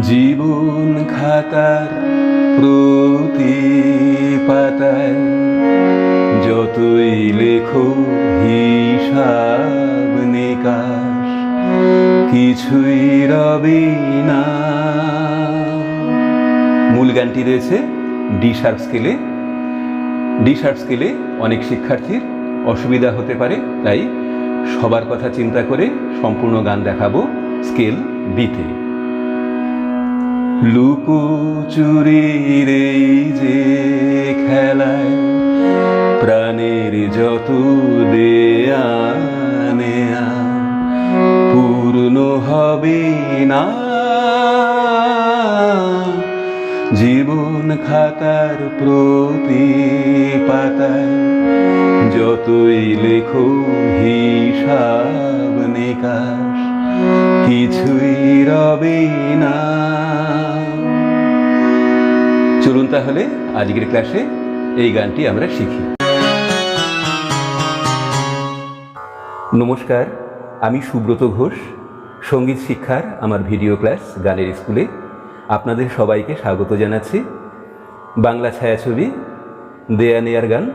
জীবন খাতার প্রতি পাতায় যতই লেখো হিসাব নিকাশ, কিছুই রবে না। মূল গানটি রয়েছে ডি শার্প স্কেলে। ডি শার্প স্কেলে অনেক শিক্ষার্থীর অসুবিধা হতে পারে, তাই সবার কথা চিন্তা করে সম্পূর্ণ গান দেখাবো স্কেল বিতে। লুকোচুরির এই যে খেলায় প্রাণের যত দেয়া নেয়া পূর্ণ হবে না। জীবন খাতার প্রতি পাতায় যতই লেখো হিসাব নিকাশ কিছুই রবে না। চলুন তাহলে আজকের ক্লাসে এই গানটি আমরা শিখি। নমস্কার, আমি সুব্রত ঘোষ, সংগীত শিক্ষার আমার ভিডিও ক্লাস গানের স্কুলে আপনাদের সবাইকে স্বাগত জানাচ্ছি। বাংলা ছায়াছবি দেয়া নেয়ার গান।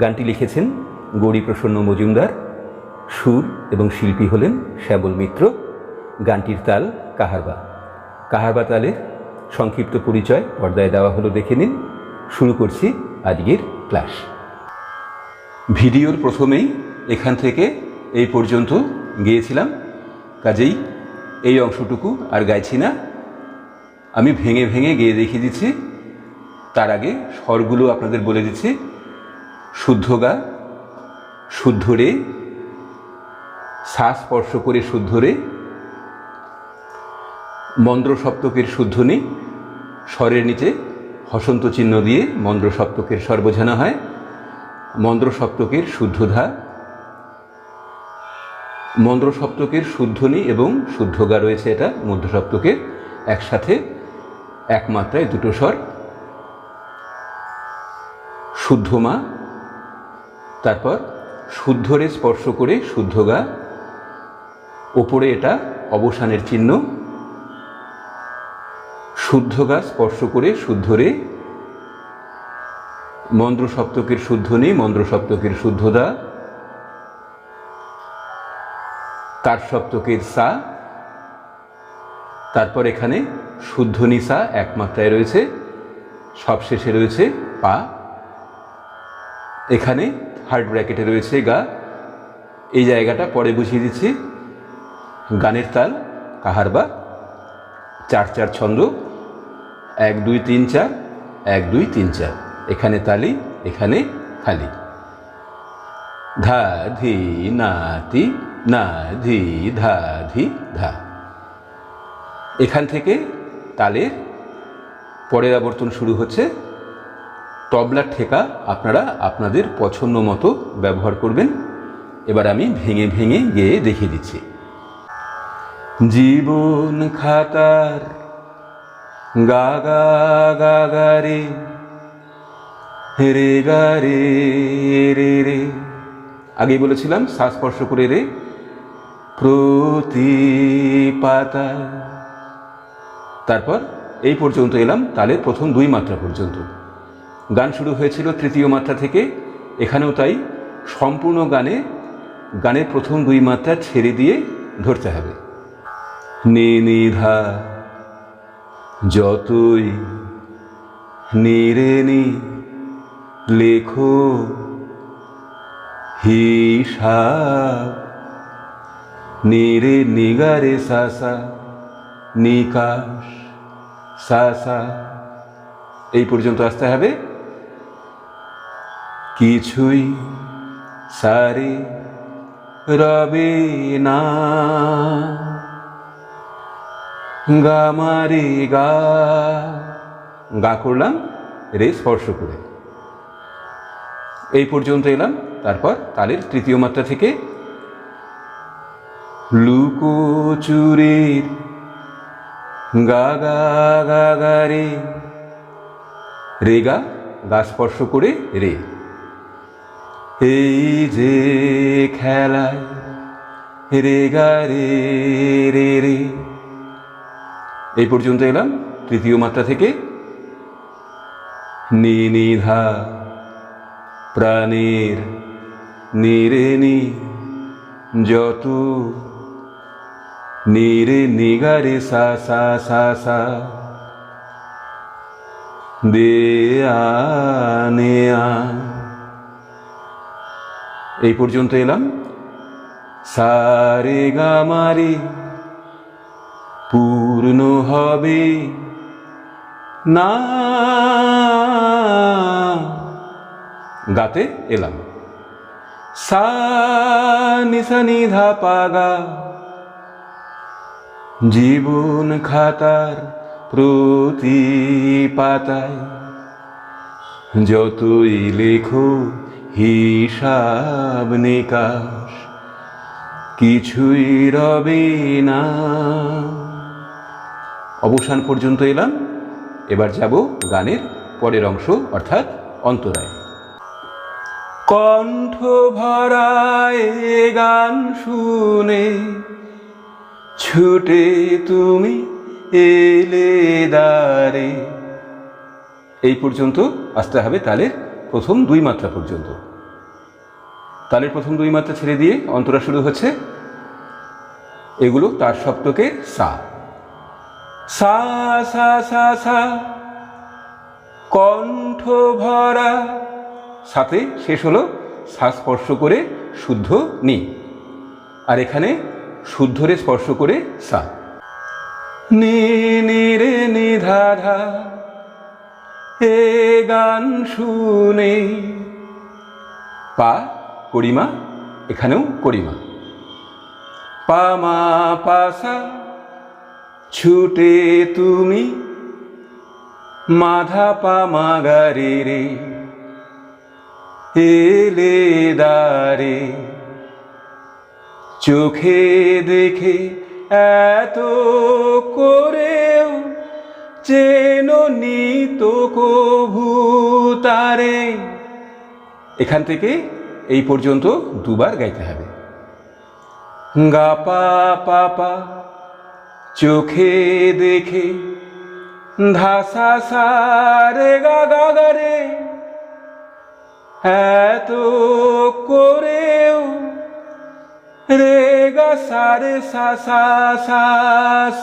গানটি লিখেছেন গৌরীপ্রসন্ন মজুমদার। সুর এবং শিল্পী হলেন শ্যাবল মিত্র, গানটির তাল কাহারবা। কাহারবা তালের সংক্ষিপ্ত পরিচয় পর্দায় দেওয়া হলো দেখে নিন। শুরু করছি আজকের ক্লাস। ভিডিওর প্রথমেই এখান থেকে এই পর্যন্ত গিয়েছিলাম। কাজেই এই অংশটুকু আর গাইছি না। আমি ভেঙে ভেঙে গিয়ে দেখিয়ে দিচ্ছি। তার আগে স্বরগুলো আপনাদের বলে দিচ্ছি। শুদ্ধ গা, শুদ্ধ রে শ্বাস স্পর্শ করে শুদ্ধ রে মন্দ্র সপ্তকের শুদ্ধ নেই স্বরের নিচে হসন্ত চিহ্ন দিয়ে মন্দ্র সপ্তকের স্বর বোঝানো হয় মন্দ্র সপ্তকের শুদ্ধধা মন্দ্র সপ্তকের শুদ্ধনি এবং শুদ্ধগা রয়েছে এটা মধ্য সপ্তকের একসাথে একমাত্রায় দুটো স্বর, শুদ্ধমা, তারপর শুদ্ধরে স্পর্শ করে শুদ্ধগা ওপরে এটা অবসানের চিহ্ন। শুদ্ধগা স্পর্শ করে শুদ্ধরে মন্দ্র সপ্তকের শুদ্ধনি মন্দ্র সপ্তকের শুদ্ধদা তার সপ্তকের সা। তারপর এখানে শুদ্ধ নিসা এক মাত্রায় রয়েছে। সবশেষে রয়েছে পা। এখানে হার্ড ব্র্যাকেটে রয়েছে গা। এই জায়গাটা পরে বুঝিয়ে দিচ্ছি। গানের তাল, কাহার বা? চার চার ছন্দ, এক, দুই, তিন, চার, এক, দুই, তিন, চার। এখানে তালি, এখানে খালি। ধা, ধি নাতি না, ধি, ধা ধি, ধা। এখান থেকে তালের পরের আবর্তন শুরু হচ্ছে। তবলার ঠেকা আপনারা আপনাদের পছন্দ মতো ব্যবহার করবেন। এবার আমি ভেঙে ভেঙে গিয়ে দেখিয়ে দিচ্ছি। জীবন খাতার গা গা গা গা রে রে গা রে রে রে। আগেই বলেছিলাম, শ্বাস স্পর্শ করে রে। প্রতি পাতায় তারপর এই পর্যন্ত এলাম, তালের প্রথম দুই মাত্রা পর্যন্ত। গান শুরু হয়েছিল তৃতীয় মাত্রা থেকে, এখানেও তাই সম্পূর্ণ গানে, গানের প্রথম দুই মাত্রা ছেড়ে দিয়ে ধরতে হবে। নি নিধা যতই নিরে নি লেখো, হিসাব নিরে নিগারে সাসা, নিকাশ সাসা। এই পর্যন্ত আসতে হবে। কিছুই সারে রবে না। গা মারে গা। গা করলাম, রে স্পর্শ করে। এই পর্যন্ত এলাম, তারপর তালের তৃতীয় মাত্রা থেকে লুকোচুরের গা গা গা গা রে। রে গা গা স্পর্শ করে রে। এই যে খেলায় রে গা রে রে রে। এই পর্যন্ত এলাম। তৃতীয় মাত্রা থেকে নিনিধা প্রাণের নিরে নি যত নিরে নিগারে সা সা সা সা নেয়া এই পর্যন্ত এলাম। সারে গামারি পূর্ণ হবে। না। গাতে এলাম। সা নিধা পাগা জীবন খাতার প্রতি পাতায় যতই লেখো, হিসাব নিকাশ, কিছুই রবে না। অবসান পর্যন্ত এলাম। এবার যাব গানের পরের অংশ, অর্থাৎ অন্তরায়। কণ্ঠ ভরায় গান শুনে, ছুটে তুমি এলে দারে এই পর্যন্ত আসতে হবে তালের প্রথম দুই মাত্রা পর্যন্ত। তালের প্রথম দুই মাত্রা ছেড়ে দিয়ে অন্তরা শুরু হচ্ছে। এগুলো তার সপ্তকে সা। সা সা সা সা। কণ্ঠ ভরা। সাথে শেষ হলো সা স্পর্শ করে শুদ্ধ নি। আর এখানে শুদ্ধরে স্পর্শ করে সা। নি নি রে, নি ধা ধা এ গান শুনে। পা, করিমা, এখানেও করিমা। পা মা ছুটে তুমি মাধা পা মাগারে রে, এলে দারে। চোখে দেখে এত করেও চেন নিত কভু তারে। এখান থেকে এই পর্যন্ত দুবার গাইতে হবে। গা পা পা পা চোখে দেখে ধাসা সারে গা গা রে। এত করেও রে গা সারে সা সা সা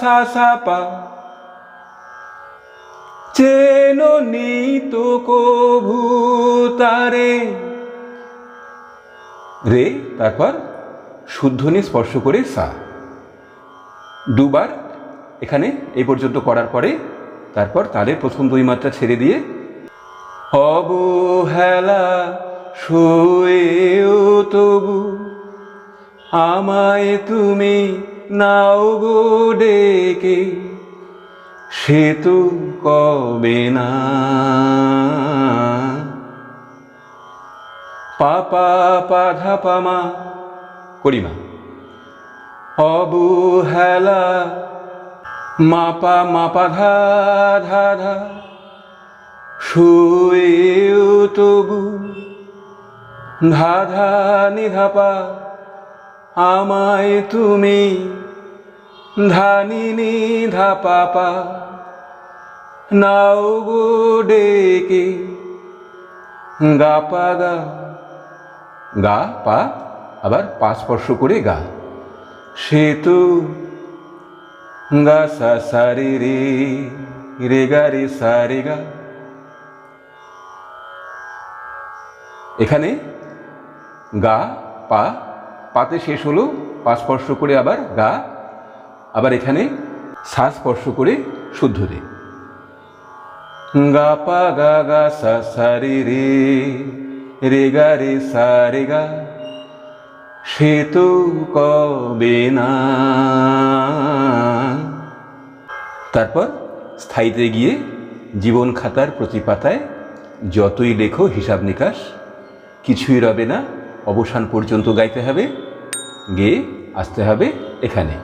সা সা পা। চেন নিত কভু তারে। রে, তারপর শুদ্ধনি স্পর্শ করে সা। দুবার এখানে এই পর্যন্ত করার পরে তারপর তারে প্রথম দুই মাত্রা ছেড়ে দিয়ে অবহেলা শোয়েও তবু আমায় তুমি নাও গো ডেকে, সে তো কবে না। পাপা পাধা পামা করিমা অবহেলা মাপা মাপা ধা ধা ধা শুয়েও তবু, ধা ধা নিধাপা আমায় তুমি ধানিনি ধা পাপা নাও গো ডেকে, গা পা গা গা পা, আবার পা স্পর্শ করে গা। সে তো গা সা সারি রে রে গা রে সা রে গা। এখানে গা, পা, পাতে শেষ হলো, পা স্পর্শ করে আবার গা, আবার এখানে সা স্পর্শ করে শুদ্ধ রে গা, পা, গা গা, সা সা, রে রে রে গা, রে, সা, রে, গা। সে তো কবে না? তারপর স্থায়ীতে গিয়ে জীবন খাতার প্রতি পাতায় যতই লেখো হিসাব নিকাশ, কিছুই রবে না, অবসান পর্যন্ত গাইতে হবে গেয়ে আসতে হবে এখানে।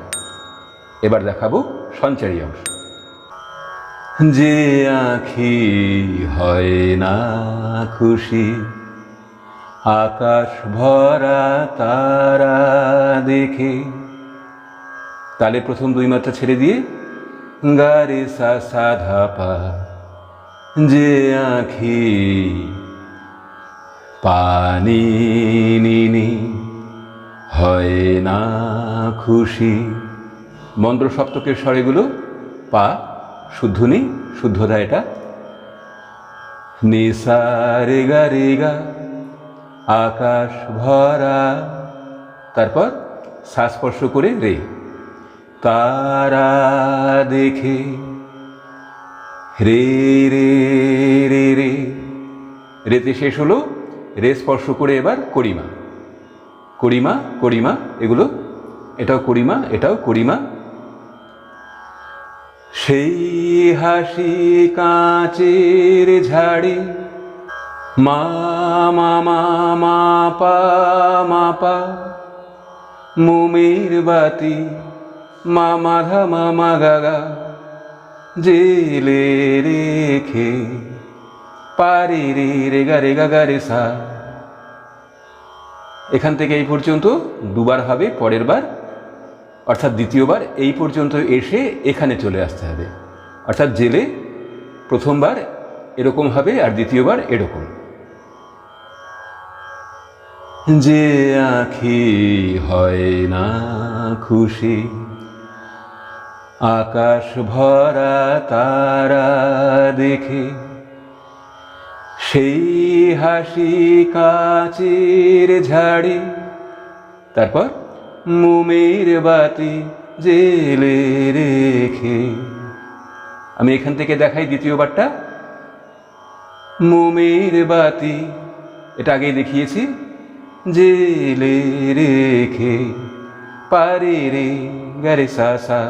এবার দেখাবো সঞ্চারী অংশ। যে আখি হয় না খুশি আকাশ ভরা তারা দেখে। তালে প্রথম দুই মাত্রা ছেড়ে দিয়ে গারে সা সা ধা পা, যে আঁখি পানি নিনি, হয় না খুশি। মন্ত্র সপ্তকের স্বরেগুলো, পা শুদ্ধনি শুদ্ধদা এটা নিসা রেগা রেগা আকাশ ভরা। তারপর শ্বাসস্পর্শ করে রে। তারা দেখে রে রে রে রে। রেতে শেষ হলো। রে স্পর্শ করে এবার করিমা। করিমা করিমা, এগুলো। এটাও করিমা এটাও করিমা। সেই হাসি কাঁচের ঝাড়ে মা মা পা মা, পা। বাতি, মা মাধা মা মা গাগা জেলে রেখে পারি রে রে গা রে, গা গা, রে, সা। এখান থেকে এই পর্যন্ত দুবার হবে, পরের বার। অর্থাৎ দ্বিতীয়বার এই পর্যন্ত এসে এখানে চলে আসতে হবে। অর্থাৎ জেলে প্রথমবার এরকম হবে আর দ্বিতীয়বার এরকম। যে আখি হয় না খুশি, আকাশ ভরা তারা দেখে সেই হাসি কাচের ঝাড়ি, তারপর মোমের বাতি জেলে রেখে। আমি এখান থেকে দেখাই দ্বিতীয়বারটা মোমের বাতি, এটা আগেই দেখিয়েছি। জেলে রেখে পারে রে গারে সা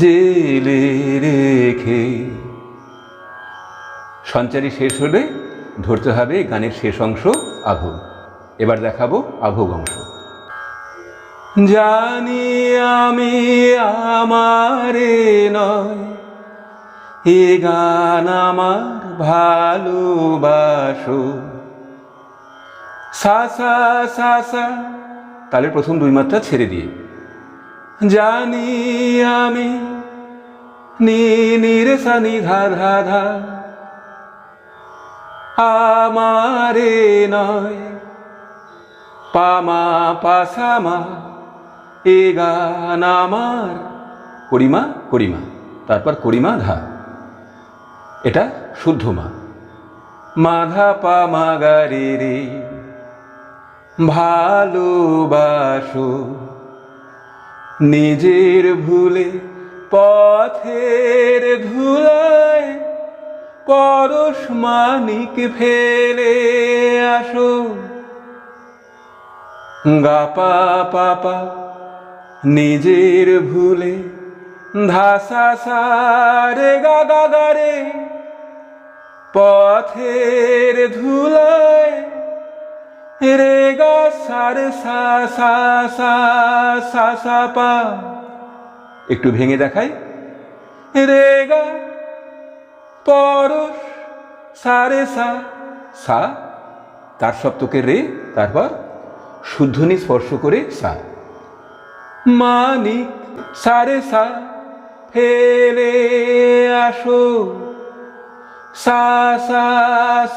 জেলে রেখে। সঞ্চারী শেষ হলে ধরতে হবে গানের শেষ অংশ আভোগ এবার দেখাবো আভোগ অংশ জানি আমি আমারে নয়, এ গান আমার ভালোবাসো। সা সা সা সা। তাহলে প্রথম দুই মাত্রা ছেড়ে দিয়ে। জানি আমি নি নি, রে, সা, নি, ধা ধা ধা। আমারে নয় পামা পাসামা এ গান আমার। করিমা করিমা, তারপর করিমা, ধা। এটা শুদ্ধ মা। মাধা পামা গারে রে। ভালোবাসো। নিজের ভুলে পথের ধুলায় পরশ মানিক ফেলে আসো। গাপা পাপা, নিজের ভুলে ধাসা সারে গা গা গা রে। পথের ধুলায় রে গা সারে সা সা সা সা সা পা। একটু ভেঙে দেখাই। রে গা পরশ সারে সা সা। তার সপ্তকে রে, তারপর শুদ্ধনি স্পর্শ করে সা। মানিক সারে সা, ফেলে আসো। সা সা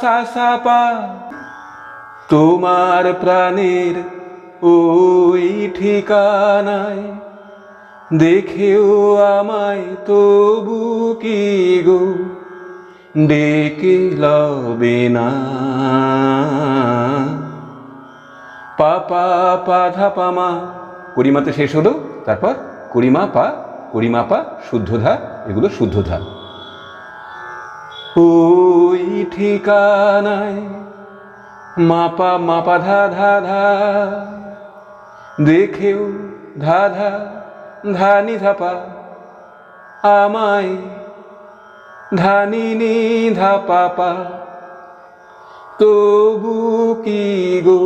সা সা পা। তোমার প্রাণের ওই ঠিকানায় দেখেও আমায় তবু কি গো ডেকে লবে না। পাপা পাধা পামা করিমাতে শেষ হলো, তারপর করিমা পা করিমা পা, শুদ্ধধা, এগুলো শুদ্ধধা। ওই ঠিকানায় মাপা মাপা ধা ধা ধা দেখেও ধা ধা ধানি ধাপা আমায় ধানিনি ধা পাপা তবু কি গো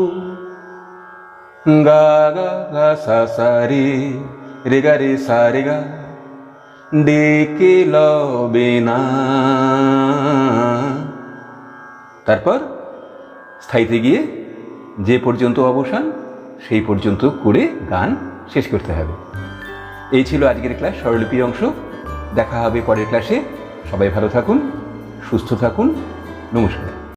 গা গা গা সা সা রে রে গা রে সা রে গা ডেকে লবে না তারপর স্থায়ীতে গিয়ে যে পর্যন্ত অবসান, সেই পর্যন্ত করে গান শেষ করতে হবে। এই ছিল আজকের ক্লাস স্বরলিপি অংশ। দেখা হবে পরের ক্লাসে। সবাই ভালো থাকুন, সুস্থ থাকুন। নমস্কার।